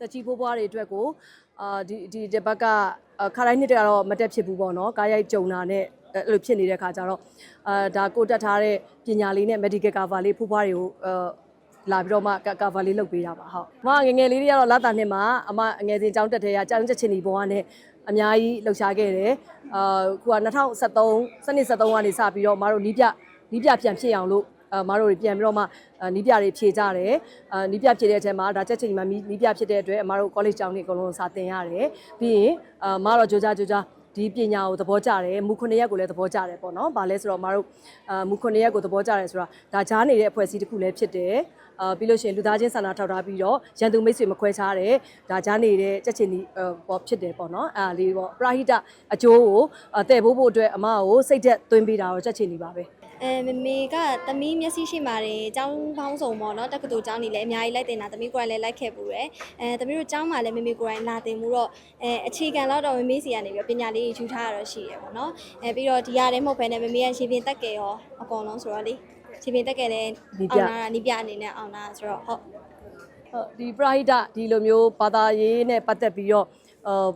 တက်ကြီးဖိုးဖွားတွေအတွက်ကိုအာဒီဒီတစ်ဘက်ကအာခါတိုင်းနှစ်တကတော့မတက်ဖြစ်ဘူးပေါ့နော်ကားရိုက်ကြုံတာနဲ့အဲ့လိုဖြစ်နေတဲ့ခါကျတော့အာဒါကိုတက်ထားတဲ့ပညာလေးနဲ့ medical cover လေးဖိုးဖွားတွေကိုအာလာပြီးတော့မှ cover လေးလုပ်ပေးတာပါဟုတ်။အမငယ်ငယ်လေးတွေကတော့လာတာနှစ်မှာအမအငယ်စဉ်ကျောင်းတက်တဲ့ကကျောင်းချက်ချင်းဒီဘဝနဲ့အများကြီးလှူရှားခဲ့တယ်။အာခုက2013စနစ်73ကနေစပြီးတော့မတို့နီးပြနီးပြပြန်ဖြစ်အောင်လို့အ မတို့တွေပြန်ပြီးတော့မှနီးပြတွေဖြေကြတယ်။အာနီးပြဖြေတဲ့အချိန်မှာဒါချက်ချင်းမှာနီးပြဖြစ်တဲ့အတွက်အမတို့ college ကျောင်းတွေအကုန်လုံးစာသင်ရတယ်။ပြီးရင်အမတို့ကြိုးစားကြိုးစားဒီပညာကိုသဘောကျတယ်မူ9ရက်ကိုလည်းသဘောကျတယ်ပေါ့နော်။ဘာလဲဆိုတော့မတို့အာမူ9ရက်ကိုသဘောကျတယ်ဆိုတာဒါကြားနေတဲ့အဖွဲ့အစည်းတစ်ခုလည်းဖြစ်တယ်။အာပြီးလို့ရှိရင်လူသားချင်းစာနာထောက်ထားပြီးတော့ရန်သူမိတ်ဆွေမခွဲခြားတယ်ဒါကြားနေတဲ့ကြက်ချင်ဒီပေါ့ဖြစ်တယ်ပေါ့နော်။အားလေးပေါ့ပရာဟိတအကျိုးကိုတည်ဖို့ဖို့အတွက်အမကိုစိတ်သက်သွင်းပေးတာတော့ကြက်ချင်ဒီပါပဲ။ အဲမမေကသမီးမျက်စိရှိပါတယ်အကြောင်းပေါင်းစုံပေါ့နော်တက္ကသိုလ်ကျောင်းနေလည်းအများကြီးလိုက်တင်တာသမီးကိုယ်တိုင်လည်းလိုက်ခဲ့ပူတယ်အဲသမီးတို့ကျောင်းမှာလည်းမမေကိုယ်တိုင်လာတင်မှုတော့အဲအခြေခံတော့တော့မမေစီကနေပြီးပညာလေးယူထားရတော့ရှိရပေါ့နော်အဲပြီးတော့ဒီရတဲ့မဟုတ်ဘဲနဲ့မမေကရှင်ပြင်းတက်ကယ်ရောအကုန်လုံးဆိုတော့လေရှင်ပြင်းတက်ကယ်လည်းအောင်လာတာနိပြအနေနဲ့အောင်လာဆိုတော့ဟုတ်ဟုတ်ဒီပရာဟိတဒီလိုမျိုးဘာသာရေးနဲ့ပတ်သက်ပြီးတော့အော်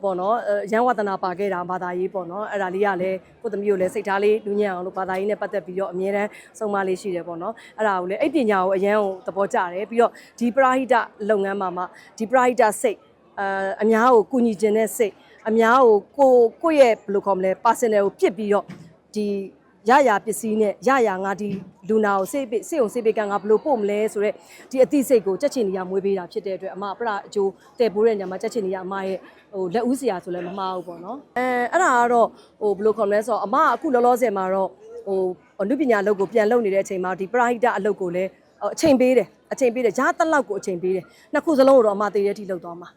ပေါ့နော်အဲရန်ဝဒနာပါခဲ့တာဘာသာရေးပေါ့နော်အဲ့ဒါလေးကလည်းကိုယ့်သမီးကိုလည်းစိတ်ထားလေးလူညံ့အောင်လို့ဘာသာရေးနဲ့ပတ်သက်ပြီးတော့အမြဲတမ်းဆုံးမလေးရှိတယ်ပေါ့နော်အဲ့ဒါကိုလည်းအဲ့ပညာကိုအရန်ကိုသဘောကျတယ်ပြီးတော့ဒီပရာဟိတလုပ်ငန်းမှာမှဒီပရာဟိတစိတ်အဲအများကိုကူညီခြင်းတဲ့စိတ်အများကိုကိုကိုယ့်ရဲ့ဘယ်လိုခေါ်မလဲ personal ကိုပြစ်ပြီးတော့ဒီ ရရပစ္စည်းနဲ့ရရငါဒီလူနာကိုစိတ်ပိစိတ်ုံစိတ်ပိကငါဘယ်လိုပို့မလဲဆိုတော့ဒီအသိစိတ်ကိုကြက်ချင်နေရမွေးပေးတာဖြစ်တဲ့အတွက်အမပရအကျိုးတဲ့ပိုးတဲ့ညမှာကြက်ချင်နေရအမရဲ့ဟိုလက်ဦးစရာဆိုလည်းမမှားဘူးပေါ့နော်အဲအဲ့ဒါကတော့ဟိုဘယ်လိုခေါ်မလဲဆိုတော့အမကအခုလောလောဆယ်မှာတော့ဟိုအနုပညာအလုပ်ကိုပြန်လုပ်နေတဲ့အချိန်မှာဒီပရာဟိတအလုပ်ကိုလည်းအချိန်ပေးတယ်အချိန်ပေးတယ်ရားတက်လောက်ကိုအချိန်ပေးတယ်နှစ်ခုစလုံးကိုတော့အမသေးတဲ့အထိလုပ်သွားမှာ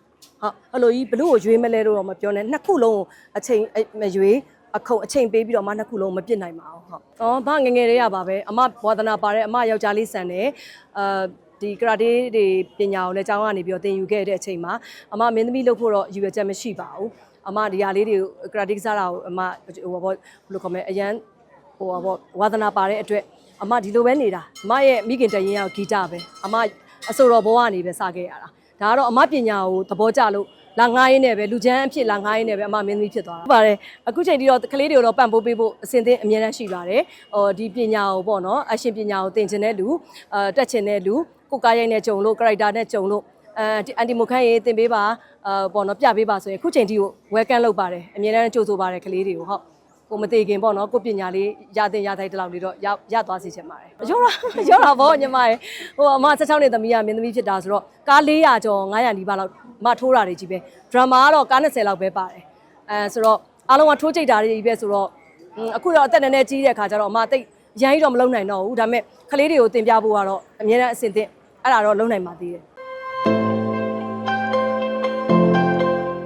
ဟုတ်အဲ့လိုကြီးဘလို့ကိုရွေးမလဲတော့မပြောနဲ့နှစ်ခုလုံးကိုအချိန်မရွေး အခုံအချိန်ပေးပြီးတော့မှနှစ်ခုလုံးမပြစ်နိုင်ပါဘူးဟုတ်။အော်ဘာငယ်ငယ်လေးရပါပဲအမဝါသနာပါတဲ့အမယောက်ျားလေးဆန်တယ်အာဒီကရာတေးတွေပညာကိုလည်းကျောင်းကနေပြီးတော့သင်ယူခဲ့တဲ့အချိန်မှာအမမင်းသမီးလုပ်ဖို့တော့ရည်ရွယ်ချက်မရှိပါဘူး။အမဒီဟာလေးတွေကရာတေးကစားတာကိုအမဟိုဘောဘယ်လိုခေါ်မလဲအရန်ဟိုဘောဝါသနာပါတဲ့အတွက်အမဒီလိုပဲနေတာအမရဲ့မိခင်တရင်ရောက်ဂီတပဲအမအဆိုတော်ဘဝကနေပဲစခဲ့ရတာဒါကတော့အမပညာကိုသဘောကျလို့ လာငားရင်းနဲ့ပဲလူချမ်းအဖြစ်လာငားရင်းနဲ့ပဲအမမင်းသမီးဖြစ်သွားတာဟုတ်ပါတယ်အခုချိန်ထိတော့ကလေးတွေကိုတော့ပံ့ပိုးပေးဖို့အစဉ်သင်းအများတန်းရှိပါတယ်ဟိုဒီပညာကိုပေါ့နော်အရှင်ပညာကိုသင်ခြင်းတဲ့လူအဲတက်ခြင်းတဲ့လူကိုကားရိုက်နဲ့ကြုံလို့ character နဲ့ကြုံလို့အဲဒီအန်တီမိုခန့်ရေးသင်ပေးပါအာပေါ့နော်ပြပေးပါဆိုရင်အခုချိန်ထိကို welcome လုပ်ပါတယ်အများတန်းကြိုဆိုပါတယ်ကလေးတွေကိုဟုတ်ကိုမသေးခင်ပေါ့နော်ကိုပညာလေးရတဲ့ရတဲ့တလောက်လေးတော့ရရသွားစေချင်ပါတယ်ရောတာရောတာဗောညီမရေဟိုအမ16နှစ်သမီးကမင်းသမီးဖြစ်တာဆိုတော့ကား400ကျော်900နီးပါးလောက် မထိုးတာတွေကြီးပဲဒရမာကတော့ကား20လောက်ပဲပါတယ်အဲဆိုတော့အားလုံးကထိုးကြိတ်တာတွေကြီးပဲဆိုတော့အခုတော့အသက်နည်းနည်းကြီးတဲ့ခါကျတော့အမတိတ်ရမ်းကြီးတော့မလုံနိုင်တော့ဘူးဒါပေမဲ့ကလေးတွေကိုတင်ပြဖို့ကတော့အများနဲ့အဆင်သင့်အဲ့ဒါတော့လုံနိုင်ပါသေးတယ်